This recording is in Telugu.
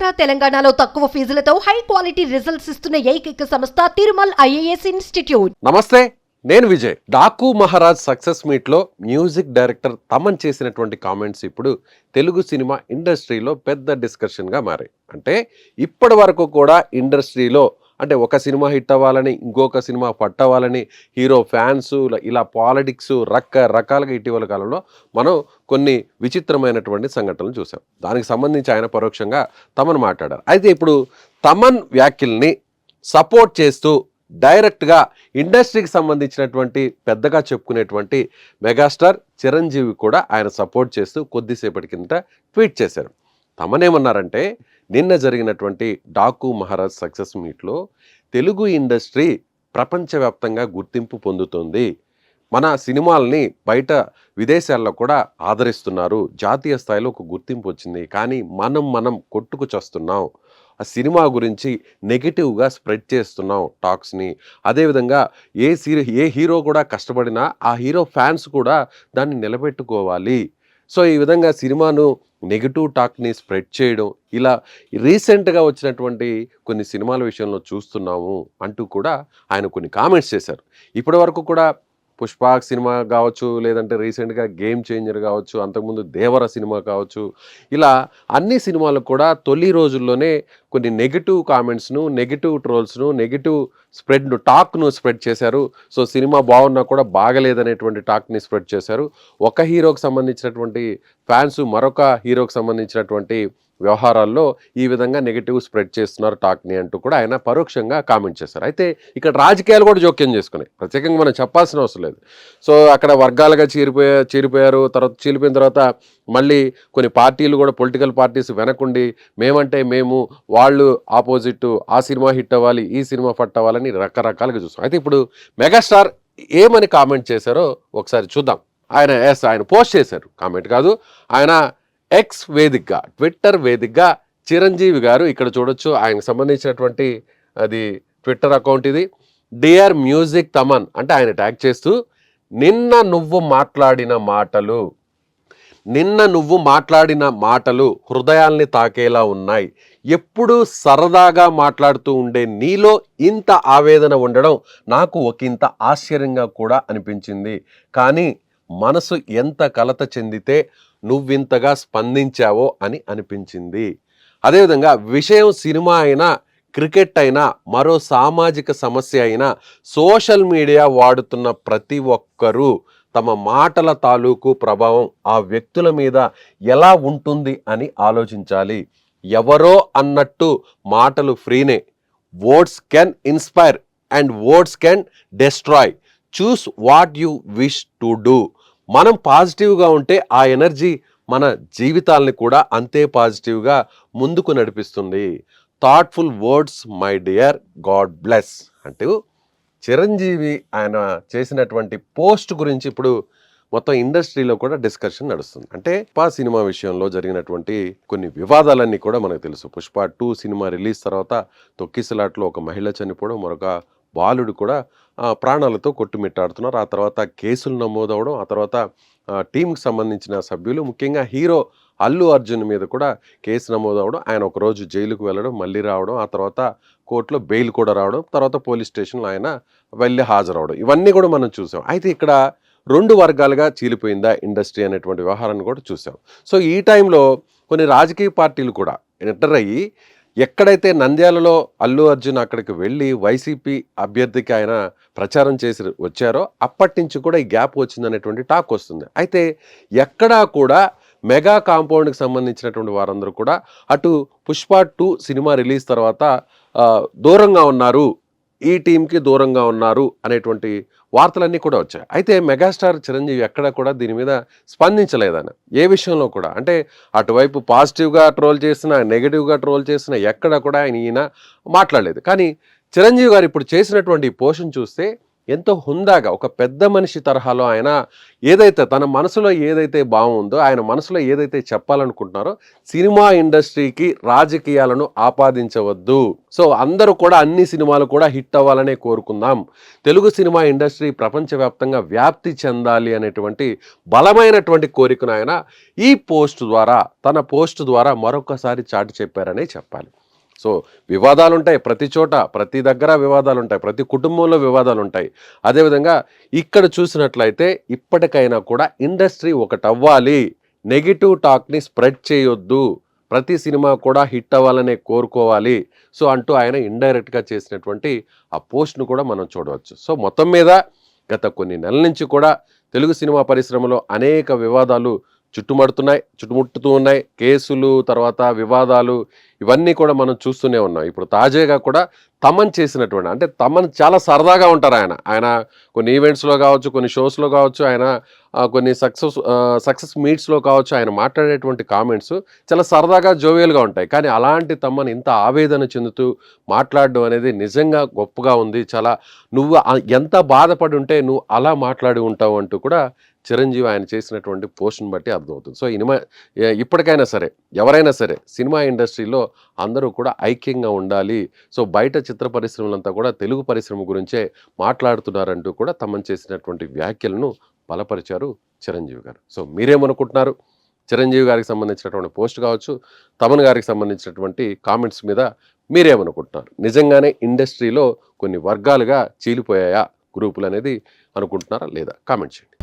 ఆంధ్ర తెలంగాణలో తక్కువ ఫీజులతో హై క్వాలిటీ రిజల్ట్స్ ఇస్తున్న ఏకైక సంస్థ తిరుమల్ ఐఏఎస్ ఇన్స్టిట్యూట్. నమస్తే నేను విజయ్. డాకు మహారాజ్ సక్సెస్ మీట్లో మ్యూజిక్ డైరెక్టర్ తమన్ చేసినటువంటి కామెంట్స్ ఇప్పుడు తెలుగు సినిమా ఇండస్ట్రీలో పెద్ద డిస్కషన్గా మారాయి. అంటే ఇప్పటి వరకు కూడా ఇండస్ట్రీలో అంటే ఒక సినిమా హిట్ అవ్వాలని ఇంకొక సినిమా పట్టవాలని హీరో ఫ్యాన్స్ ఇలా పాలిటిక్స్ రకరకాలుగా ఇటీవల కాలంలో మనం కొన్ని విచిత్రమైనటువంటి సంఘటనలు చూసాం దానికి సంబంధించి ఆయన పరోక్షంగా తమన్ మాట్లాడారు. అయితే ఇప్పుడు తమన్ వ్యాఖ్యల్ని సపోర్ట్ చేస్తూ డైరెక్ట్గా ఇండస్ట్రీకి సంబంధించినటువంటి పెద్దగా చెప్పుకునేటువంటి మెగాస్టార్ చిరంజీవి కూడా ఆయన సపోర్ట్ చేస్తూ కొద్దిసేపటి కిందట ట్వీట్ చేశారు. తమనేమన్నారంటే నిన్న జరిగినటువంటి డాకు మహారాజ్ సక్సెస్ మీట్లో తెలుగు ఇండస్ట్రీ ప్రపంచవ్యాప్తంగా గుర్తింపు పొందుతుంది. మన సినిమాల్ని బయట విదేశాల్లో కూడా ఆదరిస్తున్నారు. జాతీయ స్థాయిలో ఒక గుర్తింపు వచ్చింది. కానీ మనం మనం కొట్టుకుచస్తున్నాం ఆ సినిమా గురించి నెగిటివ్గా స్ప్రెడ్ చేస్తున్నాం టాక్స్ని. అదేవిధంగా ఏ సీరో ఏ హీరో కూడా కష్టపడినా ఆ హీరో ఫ్యాన్స్ కూడా దాన్ని నిలబెట్టుకోవాలి. సో ఈ విధంగా సినిమాను నెగిటివ్ టాక్ని స్ప్రెడ్ చేయడం ఇలా రీసెంట్గా వచ్చినటువంటి కొన్ని సినిమాల విషయంలో చూస్తున్నాము అంటూ కూడా ఆయన కొన్ని కామెంట్స్ చేశారు. ఇప్పటి వరకు కూడా పుష్ప సినిమా కావచ్చు లేదంటే రీసెంట్గా గేమ్ చేంజర్ కావచ్చు అంతకుముందు దేవర సినిమా కావచ్చు ఇలా అన్ని సినిమాలు కూడా తొలి రోజుల్లోనే కొన్ని నెగిటివ్ కామెంట్స్ను నెగిటివ్ ట్రోల్స్ను నెగిటివ్ స్ప్రెడ్ను టాక్ను స్ప్రెడ్ చేశారు. సో సినిమా బాగున్నా కూడా బాగలేదనేటువంటి టాక్ని స్ప్రెడ్ చేశారు. ఒక హీరోకి సంబంధించినటువంటి ఫ్యాన్స్ మరొక హీరోకి సంబంధించినటువంటి వ్యవహారాల్లో ఈ విధంగా నెగిటివ్ స్ప్రెడ్ చేస్తున్నారు టాక్ని అంటూ కూడా ఆయన పరోక్షంగా కామెంట్ చేశారు. అయితే ఇక్కడ రాజకీయాలు కూడా జోక్యం చేసుకున్నాయి ప్రత్యేకంగా మనం చెప్పాల్సిన అవసరం లేదు. సో అక్కడ వర్గాలుగా చీరిపోయా చీరిపోయారు తర్వాత చీలిపోయిన తర్వాత మళ్ళీ కొన్ని పార్టీలు కూడా పొలిటికల్ పార్టీస్ వెనకుండి మేమంటే మేము వాళ్ళు ఆపోజిట్ ఆ సినిమా హిట్ అవ్వాలి ఈ సినిమా ఫట్ అవ్వాలని రకరకాలుగా చూస్తాం. అయితే ఇప్పుడు మెగాస్టార్ ఏమని కామెంట్ చేశారో ఒకసారి చూద్దాం. ఆయన ఎస్ ఆయన పోస్ట్ చేశారు. కామెంట్ కాదు. ఆయన ఎక్స్ వేదికగా ట్విట్టర్ వేదికగా చిరంజీవి గారు ఇక్కడ చూడొచ్చు. ఆయనకు సంబంధించినటువంటి అది ట్విట్టర్ అకౌంట్ ఇది. డియర్ మ్యూజిక్ తమన్ అంటే ఆయన ట్యాగ్ చేస్తూ నిన్న నువ్వు మాట్లాడిన మాటలు నిన్న నువ్వు మాట్లాడిన మాటలు హృదయాల్ని తాకేలా ఉన్నాయి. ఎప్పుడూ సరదాగా మాట్లాడుతూ ఉండే నీలో ఇంత ఆవేదన ఉండడం నాకు ఒకంత ఆశ్చర్యంగా కూడా అనిపించింది. కానీ మనసు ఎంత కలత చెందితే నువ్వింతగా స్పందించావో అని అనిపించింది. అదేవిధంగా విషయం సినిమా అయినా క్రికెట్ అయినా మరో సామాజిక సమస్య అయినా సోషల్ మీడియా వాడుతున్న ప్రతి ఒక్కరూ తమ మాటల తాలూకు ప్రభావం ఆ వ్యక్తుల మీద ఎలా ఉంటుంది అని ఆలోచించాలి. ఎవరో అన్నట్టు మాటలు ఫ్రీనే. Words can inspire and words can destroy choose what you wish to do మనం పాజిటివ్గా ఉంటే ఆ ఎనర్జీ మన జీవితాల్ని కూడా అంతే పాజిటివ్గా ముందుకు నడిపిస్తుంది. Thoughtful words my dear god bless అంటూ చిరంజీవి ఆయన చేసినటువంటి పోస్ట్ గురించి ఇప్పుడు మొత్తం ఇండస్ట్రీలో కూడా డిస్కషన్ నడుస్తుంది. అంటే పుష్ప సినిమా విషయంలో జరిగినటువంటి కొన్ని వివాదాలన్నీ కూడా మనకు తెలుసు. పుష్ప టూ సినిమా రిలీజ్ తర్వాత తొక్కిసలాట్లో ఒక మహిళ చనిపోవడం మరొక బాలుడు కూడా ప్రాణాలతో కొట్టుమిట్టాడుతున్నారు. ఆ తర్వాత కేసులు నమోదవడం ఆ తర్వాత టీంకి సంబంధించిన సభ్యులు ముఖ్యంగా హీరో అల్లు అర్జున్ మీద కూడా కేసు నమోదు అవడం ఆయన ఒకరోజు జైలుకు వెళ్ళడం మళ్ళీ రావడం ఆ తర్వాత కోర్టులో బెయిల్ కూడా రావడం తర్వాత పోలీస్ స్టేషన్లో ఆయన వెళ్ళి హాజరవడం. ఇవన్నీ కూడా మనం చూసాం. అయితే ఇక్కడ రెండు వర్గాలుగా చీలిపోయిందా ఇండస్ట్రీ అనేటువంటి వ్యవహారాన్ని కూడా చూసాం. సో ఈ టైంలో కొన్ని రాజకీయ పార్టీలు కూడా ఎంటర్ అయ్యి ఎక్కడైతే నంద్యాలలో అల్లు అర్జున్ అక్కడికి వెళ్ళి వైసీపీ అభ్యర్థికి ఆయన ప్రచారం చేసి వచ్చారో అప్పటి నుంచి కూడా ఈ గ్యాప్ వచ్చిందనేటువంటి టాక్ వస్తుంది. అయితే ఎక్కడా కూడా మెగా కాంపౌండ్కి సంబంధించినటువంటి వారందరూ కూడా అటు పుష్ప టూ సినిమా రిలీజ్ తర్వాత దూరంగా ఉన్నారు. ఈ టీంకి దూరంగా ఉన్నారు అనేటువంటి వార్తలన్నీ కూడా వచ్చాయి. అయితే మెగాస్టార్ చిరంజీవి ఎక్కడ కూడా దీని మీద స్పందించలేదని ఏ విషయంలో కూడా. అంటే అటువైపు పాజిటివ్గా ట్రోల్ చేసిన నెగిటివ్గా ట్రోల్ చేసిన ఎక్కడ కూడా ఆయన ఈయన మాట్లాడలేదు. కానీ చిరంజీవి గారు ఇప్పుడు చేసినటువంటి పోషన్ చూస్తే ఎంతో హుందాగా ఒక పెద్ద మనిషి తరహాలో ఆయన ఏదైతే తన మనసులో ఏదైతే బాగుందో ఆయన మనసులో ఏదైతే చెప్పాలనుకుంటున్నారో సినిమా ఇండస్ట్రీకి రాజకీయాలను ఆపాదించవద్దు. సో అందరూ కూడా అన్ని సినిమాలు కూడా హిట్ అవ్వాలనే కోరుకుందాం. తెలుగు సినిమా ఇండస్ట్రీ ప్రపంచవ్యాప్తంగా వ్యాప్తి చెందాలి అనేటువంటి బలమైనటువంటి కోరికను ఆయన ఈ పోస్ట్ ద్వారా తన పోస్ట్ ద్వారా మరొకసారి చాటి చెప్పారనే చెప్పాలి. సో వివాదాలు ఉంటాయి ప్రతి చోట ప్రతి దగ్గర వివాదాలు ఉంటాయి ప్రతి కుటుంబంలో వివాదాలు ఉంటాయి అదేవిధంగా ఇక్కడ చూసినట్లయితే ఇప్పటికైనా కూడా ఇండస్ట్రీ ఒకటి అవ్వాలి నెగిటివ్ టాక్ని స్ప్రెడ్ చేయొద్దు. ప్రతి సినిమా కూడా హిట్ అవ్వాలనే కోరుకోవాలి. సో అంటూ ఆయన ఇండైరెక్ట్గా చేసినటువంటి ఆ పోస్ట్ను కూడా మనం చూడవచ్చు. సో మొత్తం మీద గత కొన్ని నెలల నుంచి కూడా తెలుగు సినిమా పరిశ్రమలో అనేక వివాదాలు చుట్టుముడుతున్నాయి చుట్టుముట్టుతూ ఉన్నాయి. కేసులు తర్వాత వివాదాలు ఇవన్నీ కూడా మనం చూస్తూనే ఉన్నాం. ఇప్పుడు తాజాగా కూడా తమన్ చేసినటువంటి అంటే తమన్ చాలా సరదాగా ఉంటారు ఆయన. ఆయన కొన్ని ఈవెంట్స్లో కావచ్చు కొన్ని షోస్లో కావచ్చు ఆయన కొన్ని సక్సెస్ సక్సెస్ మీట్స్లో కావచ్చు ఆయన మాట్లాడేటువంటి కామెంట్స్ చాలా సరదాగా జోవియల్గా ఉంటాయి. కానీ అలాంటి తమ్మని ఇంత ఆవేదన చెందుతూ మాట్లాడడం అనేది నిజంగా గొప్పగా ఉంది. చాలా నువ్వు ఎంత బాధపడి ఉంటే నువ్వు అలా మాట్లాడి ఉంటావు అంటూ కూడా చిరంజీవి ఆయన చేసినటువంటి పోస్ట్ని బట్టి అర్థమవుతుంది. సో ఇనిమా ఇప్పటికైనా సరే ఎవరైనా సరే సినిమా ఇండస్ట్రీలో అందరూ కూడా ఐక్యంగా ఉండాలి. సో బయట చిత్ర పరిశ్రమలంతా కూడా తెలుగు పరిశ్రమ గురించే మాట్లాడుతున్నారంటూ కూడా తమను చేసినటువంటి వ్యాఖ్యలను బలపరిచారు చిరంజీవి గారు. సో మీరేమనుకుంటున్నారు? చిరంజీవి గారికి సంబంధించినటువంటి పోస్ట్ కావచ్చు తమన్ గారికి సంబంధించినటువంటి కామెంట్స్ మీద మీరేమనుకుంటున్నారు? నిజంగానే ఇండస్ట్రీలో కొన్ని వర్గాలుగా చీలిపోయాయా గ్రూపులు అనేది అనుకుంటున్నారా లేదా కామెంట్ చేయండి.